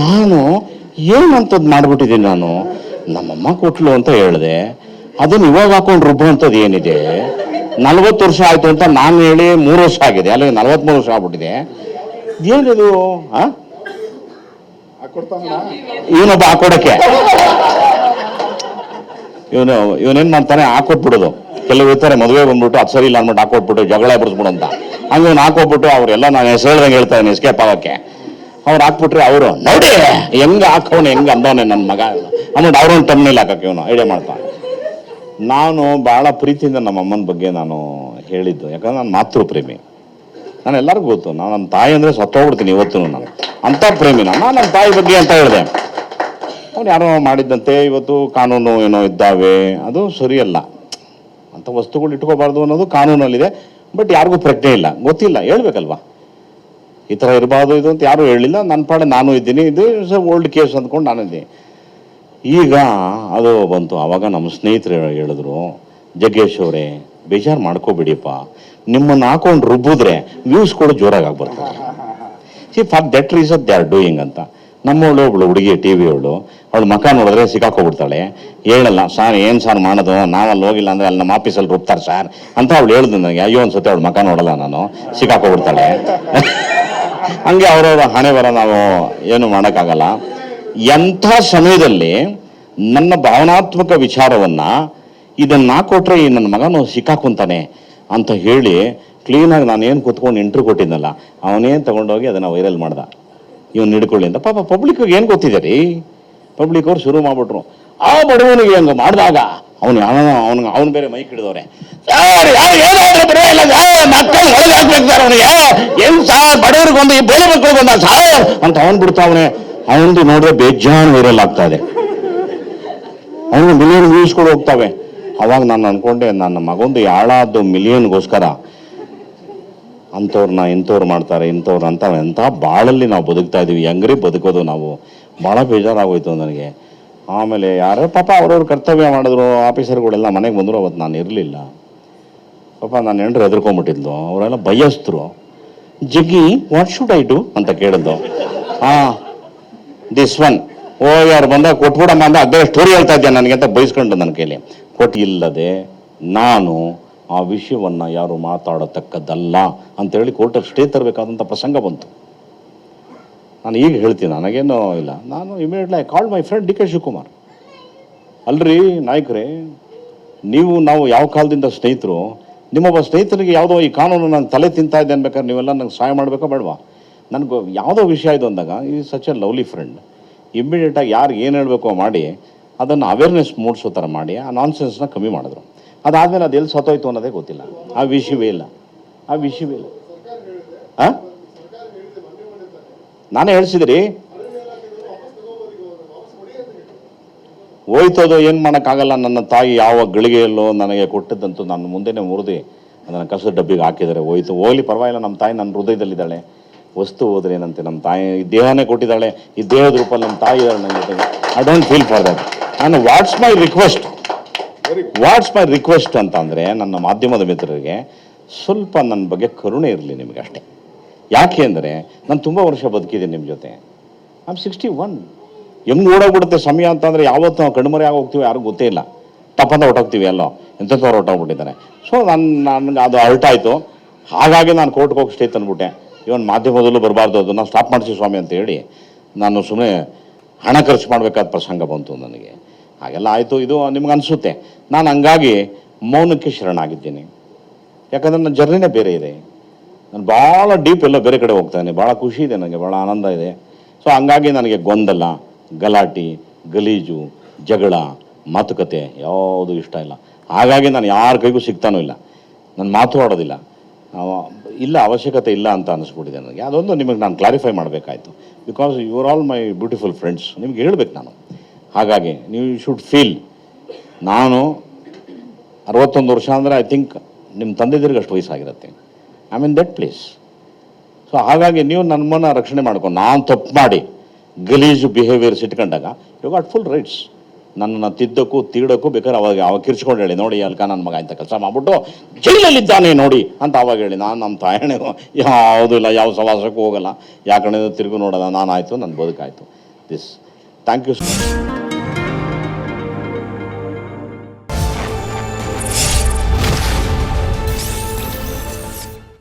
ನಾನು ಏನಂತದ್ ಮಾಡ್ಬಿಟ್ಟಿದ್ದೀನಿ ನಾನು? ನಮ್ಮಮ್ಮ ಕೊಟ್ಲು ಅಂತ ಹೇಳಿದೆ. ಅದನ್ನ ಇವಾಗ ಹಾಕೊಂಡು ರುಬ್ಬುವಂಥದ್ದು ಏನಿದೆ? ನಲ್ವತ್ತು ವರ್ಷ ಆಯ್ತು ಅಂತ ನಾನು ಹೇಳಿ ಮೂರು ವರ್ಷ ಆಗಿದೆ. ಅಲ್ಲಿ ನಲ್ವತ್ಮೂರು ವರ್ಷ ಆಗ್ಬಿಟ್ಟಿದೆ. ಏನಿದು ಇವನೊಬ್ಬ ಹಾಕೊಡಕ್ಕೆ. ಇವನು ಇವನೇನ್ ಮಾಡ್ತಾನೆ? ಹಾಕೊಟ್ಬಿಡೋದು. ಕೆಲವು ಇರ್ತಾರೆ ಮದುವೆ ಬಂದ್ಬಿಟ್ಟು ಅದು ಸರಿ ಇಲ್ಲ ಅಂದ್ಬಿಟ್ಟು ಹಾಕೊಟ್ಬಿಟ್ಟು ಜಗಳ ಬಿಡಿಸ್ಬಿಡು ಅಂತ. ಹಂಗೆ ಇವ್ನು ಹಾಕೊಟ್ಬಿಟ್ಟು ಅವರೆಲ್ಲ ನಾನು ಹೆಸರು ಹೇಳ್ದಂಗೆ ಹೇಳ್ತಾನೆ ಎಸ್ಕೇಪ್ ಆಗಕ್ಕೆ. ಅವ್ರು ಹಾಕ್ಬಿಟ್ರೆ ಅವರು, ನೋಡಿ, ಹೆಂಗ ಹಾಕೋನು ಹೆಂಗೆ ಅಂದವನೆ ನನ್ನ ಮಗ. ಅಂದ್ಬಿಟ್ಟು ಅವ್ರೊಂದು ಟಮ್ನಲ್ಲಿ ಹಾಕಕ್ಕೆ ಇವನು ಐಡಿಯಾ ಮಾಡ್ತಾನೆ. ನಾನು ಬಹಳ ಪ್ರೀತಿಯಿಂದ ನಮ್ಮ ಅಮ್ಮನ ಬಗ್ಗೆ ನಾನು ಹೇಳಿದ್ದು. ಯಾಕಂದ್ರೆ ನಾನು ಮಾತೃ ಪ್ರೇಮಿ ನಾನು ಎಲ್ಲರಿಗೂ ಗೊತ್ತು, ನಾನು ನನ್ನ ತಾಯಿ ಅಂದರೆ ಸತ್ತೋಗ್ಬಿಡ್ತೀನಿ ಇವತ್ತು ನಾನು. ಅಂಥ ಪ್ರೇಮಿ ನಾನು. ನನ್ನ ತಾಯಿ ಬಗ್ಗೆ ಅಂತ ಹೇಳಿದೆ. ಅವ್ನು ಯಾರೋ ಮಾಡಿದ್ದಂತೆ, ಇವತ್ತು ಕಾನೂನು ಏನೋ ಇದ್ದಾವೆ, ಅದು ಸರಿಯಲ್ಲ. ಅಂಥ ವಸ್ತುಗಳು ಇಟ್ಕೋಬಾರ್ದು ಅನ್ನೋದು ಕಾನೂನಲ್ಲಿದೆ, ಬಟ್ ಯಾರಿಗೂ ಪ್ರಜ್ಞೆ ಇಲ್ಲ. ಗೊತ್ತಿಲ್ಲ, ಹೇಳ್ಬೇಕಲ್ವಾ? ಈ ಥರ ಇರಬಾರ್ದು, ಇದು ಅಂತ ಯಾರೂ ಹೇಳಿಲ್ಲ. ನನ್ನ ಪಾಡೆ ನಾನು ಇದ್ದೀನಿ, ಇದು ಓಲ್ಡ್ ಕೇಸ್ ಅಂದ್ಕೊಂಡು ನಾನು ಇದ್ದೀನಿ. ಈಗ ಅದು ಬಂತು. ಆವಾಗ ನಮ್ಮ ಸ್ನೇಹಿತರು ಹೇಳಿದ್ರು, ಜಗ್ಗೇಶ್ ಅವರೇ, ಬೇಜಾರು ಮಾಡ್ಕೋಬಿಡಿಯಪ್ಪ. ನಿಮ್ಮನ್ನು ಹಾಕೊಂಡು ರುಬ್ಬಿದ್ರೆ ವ್ಯೂಸ್ ಕೂಡ ಜೋರಾಗಿ ಆಗ್ಬರ್ತದೆ. See for that reason they are doing ಅಂತ. ನಮ್ಮವಳು ಒಬ್ಳು ಹುಡುಗಿ ಟಿ ವಿ ಅವಳು. ಅವಳು ಮಕ ನೋಡಿದ್ರೆ ಸಿಕ್ಕಾಕೋಬಿಡ್ತಾಳೆ ಹೇಳಲ್ಲ, ಸಾರ್, ಏನು ಸಾರ್ ಮಾಡೋದು? ನಾವಲ್ಲಿ ಹೋಗಿಲ್ಲ ಅಂದ್ರೆ ಅಲ್ಲಿ ನಮ್ಮ ಆಫೀಸಲ್ಲಿ ಹೋಗ್ತಾರೆ ಸರ್. ಅಂತ ಅವಳು ಹೇಳಿದ್ಲು ನನಗೆ. ಅಯ್ಯೋ ಅನ್ಸುತ್ತೆ ಅವಳು ಮಕ ನೋಡಲ್ಲ ನಾನು. ಸಿಕ್ಕಾಕೋಬಿಡ್ತಾಳೆ <laughs> ಹಂಗೆ ಅವರವರ ಹಣೆ ಬರ ನಾವು ಏನು ಮಾಡೋಕ್ಕಾಗಲ್ಲ. ಎಂಥ ಸಮಯದಲ್ಲಿ ನನ್ನ ಭಾವನಾತ್ಮಕ ವಿಚಾರವನ್ನ ಇದನ್ನ ಕೊಟ್ಟರೆ ಈ ನನ್ನ ಮಗನು ಸಿಕ್ಕಾಕೊಂತಾನೆ ಅಂತ ಹೇಳಿ ಕ್ಲೀನಾಗಿ ನಾನು ಏನು ಕೂತ್ಕೊಂಡು ಇಂಟ್ರ್ಯೂ ಕೊಟ್ಟಿದ್ದಲ್ಲ ಅವನೇನು ತಗೊಂಡೋಗಿ ಅದನ್ನು ವೈರಲ್ ಮಾಡ್ದ. ಇವನು ಹಿಡ್ಕೊಳ್ಳಿ ಅಂತ. ಪಾಪ ಪಬ್ಲಿಕ್ಗೆ ಏನು ಗೊತ್ತಿದೆ ರೀ? ಪಬ್ಲಿಕ್ ಅವ್ರು ಶುರು ಮಾಡ್ಬಿಟ್ರು. ಆ ಬಡವನಿಗೆ ಹಂಗೆ ಮಾಡಿದಾಗ ಅವನು ಯಾವ ಅವನಿಗೆ ಅವನು ಬೇರೆ ಮೈಕ್ ಕಿಡಿದವ್ರೆ ಸರ್ ಯಾರು ಇಲ್ಲ ಸರ್ ಮಕ್ಕಳು ಒಳಗೆ ಹಾಕ್ಬೇಕು ಸರ್ ಅವನಿಗೆ. ಏನು ಬಡವರಿಗೆ ಒಂದು ಈ ಬೇರೆ ಮಕ್ಕಳು ಬಂದ ಸರ್ ಅಂತ ಅವನು ಬಿಡ್ತಾವನೆ ಅವನದು ನೋಡ್ರೆ ಬೇಜಾನ್ ವೈರಲ್ ಆಗ್ತಾ ಇದೆ. ಅವನು ಮಿಲಿಯನ್ ವ್ಯೂಸ್ಗಳು ಹೋಗ್ತಾವೆ. ಅವಾಗ ನಾನು ಅನ್ಕೊಂಡೆ, ನನ್ನ ಮಗೊಂದು ಯಾಳಾದ್ದು ಮಿಲಿಯನ್ಗೋಸ್ಕರ ಅಂಥವ್ರನ್ನ ಇಂಥವ್ರು ಮಾಡ್ತಾರೆ, ಇಂಥವ್ರು ಅಂತ, ಎಂಥ ಬಾಳಲ್ಲಿ ನಾವು ಬದುಕ್ತಾ ಇದೀವಿ. ಹೆಂಗ್ರಿ ಬದುಕೋದು ನಾವು? ಭಾಳ ಬೇಜಾರಾಗೋಯ್ತು ನನಗೆ. ಆಮೇಲೆ ಯಾರೋ ಪಾಪ ಅವ್ರವ್ರ ಕರ್ತವ್ಯ ಮಾಡಿದ್ರು, ಆಫೀಸರ್ಗಳೆಲ್ಲ ಮನೆಗೆ ಬಂದರು ಅವತ್ತು ನಾನು ಇರಲಿಲ್ಲ. ಪಾಪ ನಾನು ಹೆಂಡ್ರು ಹೆದರ್ಕೊಂಬಿಟ್ಟಿದ್ಲು, ಅವರೆಲ್ಲ ಬಯಸ್ತರು. ಜಗ್ಗಿ ವಾಟ್ ಶುಡ್ ಐ ಡು ಅಂತ ಕೇಳಿದ್ದು ಹಾಂ ದಿಸ್ ಒನ್ ಓ, ಯಾರು ಬಂದಾಗ ಕೊಟ್ಬಿಡಮ್ಮ ಅಂದ ಅದೇ ಸ್ಟೋರಿ ಹೇಳ್ತಾ ಇದ್ದೆ ನನಗೆ ಅಂತ ಬಯಸ್ಕೊಂಡು ನನ್ನ ಕೈಲಿ. ಕೊಟ್ಟಿಲ್ಲದೆ ನಾನು ಆ ವಿಷಯವನ್ನು ಯಾರು ಮಾತಾಡತಕ್ಕದ್ದಲ್ಲ ಅಂತೇಳಿ ಕೋರ್ಟಲ್ಲಿ ಸ್ಟೇ ತರಬೇಕಾದಂಥ ಪ್ರಸಂಗ ಬಂತು. ನಾನು ಈಗ ಹೇಳ್ತೀನಿ, ನನಗೇನೋ ಇಲ್ಲ. ನಾನು immediately I call my friend D K Shivakumar ಅಲ್ರಿ ನಾಯಕರೇ, ನೀವು ನಾವು ಯಾವ ಕಾಲದಿಂದ ಸ್ನೇಹಿತರು, ನಿಮ್ಮೊಬ್ಬ ಸ್ನೇಹಿತರಿಗೆ ಯಾವುದೋ ಈ ಕಾನೂನು ನಾನು ತಲೆ ತಿಂತಾ ಇದ್ದೆ ಅನ್ಬೇಕಾದ್ರೆ ನೀವೆಲ್ಲ ನಂಗೆ ಸಹಾಯ ಮಾಡಬೇಕಾ ಬೇಡವಾ? ನನಗೆ ಯಾವುದೋ ವಿಷಯ ಇದು ಅಂದಾಗ ಈ ಸಚ್ ಎ ಲವ್ಲಿ ಫ್ರೆಂಡ್ ಇಮ್ಮಿಡಿಯೇಟಾಗಿ ಯಾರು ಏನು ಹೇಳಬೇಕೋ ಮಾಡಿ, ಅದನ್ನು ಅವೇರ್ನೆಸ್ ಮೂಡಿಸೋ ಥರ ಮಾಡಿ, ಆ ನಾನ್ಸೆನ್ಸ್ನ ಕಮ್ಮಿ ಮಾಡಿದ್ರು. ಅದಾದಮೇಲೆ ಅದು ಎಲ್ಲಿ ಸತ್ತೋಯ್ತು ಅನ್ನೋದೇ ಗೊತ್ತಿಲ್ಲ. ಆ ವಿಷಯವೇ ಇಲ್ಲ. ಆ ವಿಷಯವೇ ಇಲ್ಲ. ಆ? ನಾನೇ ಹೇಳಿಸಿದ್ರಿ. ಹೋಯ್ತದೋ ಏನು ಮಾಡೋಕ್ಕಾಗಲ್ಲ, ನನ್ನ ತಾಯಿ ಯಾವ ಗಳಿಗೆಯಲ್ಲೋ ನನಗೆ ಕೊಟ್ಟಿದ್ದಂತೂ ನಾನು ಮುಂದೆನೆ ಮುರಿದು ಅದನ್ನು ಕಸದ ಡಬ್ಬಿಗೆ ಹಾಕಿದರೆ ಹೋಯ್ತು, ಹೋಗಲಿ, ಪರವಾಗಿಲ್ಲ ನಮ್ಮ ತಾಯಿ ನನ್ನ ಹೃದಯದಲ್ಲಿದ್ದಾಳೆ. ವಸ್ತು ಹೋದ್ರೆ ಏನಂತೆ ನಮ್ಮ ತಾಯಿ ಈ ದೇಹನೇ ಕೊಟ್ಟಿದ್ದಾಳೆ. ಈ ದೇಹದ ರೂಪ ನಮ್ಮ ತಾಯಿ ಇದ್ದಾಳೆ ನನ್ನ ಜೊತೆಗೆ I don't feel for that ನಾನು what's my request what's my request ಅಂತ ಅಂದರೆ ನನ್ನ ಮಾಧ್ಯಮದ ಮಿತ್ರರಿಗೆ ಸ್ವಲ್ಪ ನನ್ನ ಬಗ್ಗೆ ಕರುಣೆ ಇರಲಿ ನಿಮಗೆ ಅಷ್ಟೇ. ಯಾಕೆ ಅಂದರೆ ನಾನು ತುಂಬ ವರ್ಷ ಬದುಕಿದ್ದೀನಿ ನಿಮ್ಮ ಜೊತೆ. ಆಮ್ ಸಿಕ್ಸ್ಟಿ ಒನ್ ಹೆಂಗೆ ಓಡೋಗ್ಬಿಡುತ್ತೆ ಸಮಯ ಅಂತಂದರೆ ಯಾವತ್ತು ನಾವು ಕಣ್ಮರೆ ಆಗಿ ಹೋಗ್ತೀವಿ ಯಾರಿಗೂ ಗೊತ್ತೇ ಇಲ್ಲ. ತಪ್ಪಂತ ಹೊಟ್ಟೋಗ್ತೀವಿ ಎಲ್ಲೋ. ಎಂಥವ್ರು ಹೊಟ್ಟೋಗ್ಬಿಟ್ಟಿದ್ದಾರೆ ಸೊ ನನ್ನ ನನಗೆ ಅದು ಅಲ್ಟಾಯಿತು ಹಾಗಾಗಿ ನಾನು ಕೋರ್ಟ್ಗೆ ಹೋಗಿ ಸ್ಟೇ ತಂದ್ಬಿಟ್ಟೆ. ಇವನ್ ಮಾಧ್ಯಮದಲ್ಲೂ ಬರಬಾರ್ದು ಅದನ್ನು ಸ್ಟಾಪ್ ಮಾಡಿಸಿ ಸ್ವಾಮಿ ಅಂತ ಹೇಳಿ ನಾನು ಸುಮ್ಮನೆ ಹಣ ಖರ್ಚು ಮಾಡಬೇಕಾದ ಪ್ರಸಂಗ ಬಂತು ನನಗೆ. ಹಾಗೆಲ್ಲ ಆಯಿತು. ಇದು ನಿಮ್ಗೆ ಅನಿಸುತ್ತೆ. ನಾನು ಹಂಗಾಗಿ ಮೌನಕ್ಕೆ ಶರಣಾಗಿದ್ದೀನಿ. ಯಾಕಂದರೆ ನನ್ನ ಜರ್ನಿನೇ ಬೇರೆ ಇದೆ. ನಾನು ಭಾಳ ಡೀಪ್ ಎಲ್ಲ ಬೇರೆ ಕಡೆ ಹೋಗ್ತಾನೆ. ಭಾಳ ಖುಷಿ ಇದೆ ನನಗೆ ಭಾಳ ಆನಂದ ಇದೆ. ಸೊ ಹಂಗಾಗಿ ನನಗೆ ಗೊಂದಲ, ಗಲಾಟೆ, ಗಲೀಜು, ಜಗಳ, ಮಾತುಕತೆ ಯಾವುದು ಇಷ್ಟ ಇಲ್ಲ. ಹಾಗಾಗಿ ನಾನು ಯಾರ ಕೈಗೂ ಸಿಗ್ತಾನೂ ಇಲ್ಲ. ನಾನು ಮಾತು ಆಡೋದಿಲ್ಲ. ಇಲ್ಲ, ಅವಶ್ಯಕತೆ ಇಲ್ಲ ಅಂತ ಅನಿಸ್ಬಿಟ್ಟಿದೆ ನನಗೆ. ಅದೊಂದು ನಿಮಗೆ ನಾನು clarify ಮಾಡಬೇಕಾಯಿತು. Because you are all my beautiful friends ನಿಮ್ಗೆ ಹೇಳ್ಬೇಕು ನಾನು. ಹಾಗಾಗಿ ನೀವು ಶುಡ್ ಫೀಲ್ ನಾನು ಅರವತ್ತೊಂದು ವರ್ಷ ಅಂದರೆ ಐ ಥಿಂಕ್ ನಿಮ್ಮ ತಂದೆದಿರಿಗೆ ಅಷ್ಟು ವಯಸ್ಸಾಗಿರುತ್ತೆ. I mean that place so ಹಾಗಾಗಿ ನೀವು ನಮ್ಮನ್ನು ರಕ್ಷಣೆ ಮಾಡ್ಕೊಂಡು ನಾನು ತಪ್ಪು ಮಾಡಿ ಗಲೀಜು ಬಿಹೇವಿಯರ್ಸ್ ಇಟ್ಕೊಂಡಾಗ ಯು ಗಾಟ್ ಫುಲ್ ರೈಟ್ಸ್ ನನ್ನನ್ನು ತಿದ್ದಕ್ಕೂ ತೀಡಕ್ಕೂ ಬೇಕಾದ್ರೆ ಅವಾಗ ಅವಾಗ ಕಿರ್ಚ್ಕೊಂಡು ಹೇಳಿ, ನೋಡಿ ಅಲ್ಕ ನನ್ನ ಮಗ ಇಂಥ ಕೆಲಸ ಮಾಡ್ಬಿಟ್ಟು ಜೈಲಲ್ಲಿದ್ದಾನೆ ನೋಡಿ ಅಂತ ಅವಾಗ ಹೇಳಿ. ನಾನು ನಮ್ಮ ತಾಯಣೆ ಯಾವುದೂ ಇಲ್ಲ, ಯಾವ ಸವಾಸಕ್ಕೂ ಹೋಗಲ್ಲ. ಯಾಕಂದ್ರೆ ತಿರುಗು ನೋಡೋದ ನಾನು ಆಯಿತು ನನ್ನ ಬದುಕಾಯಿತು. This thank you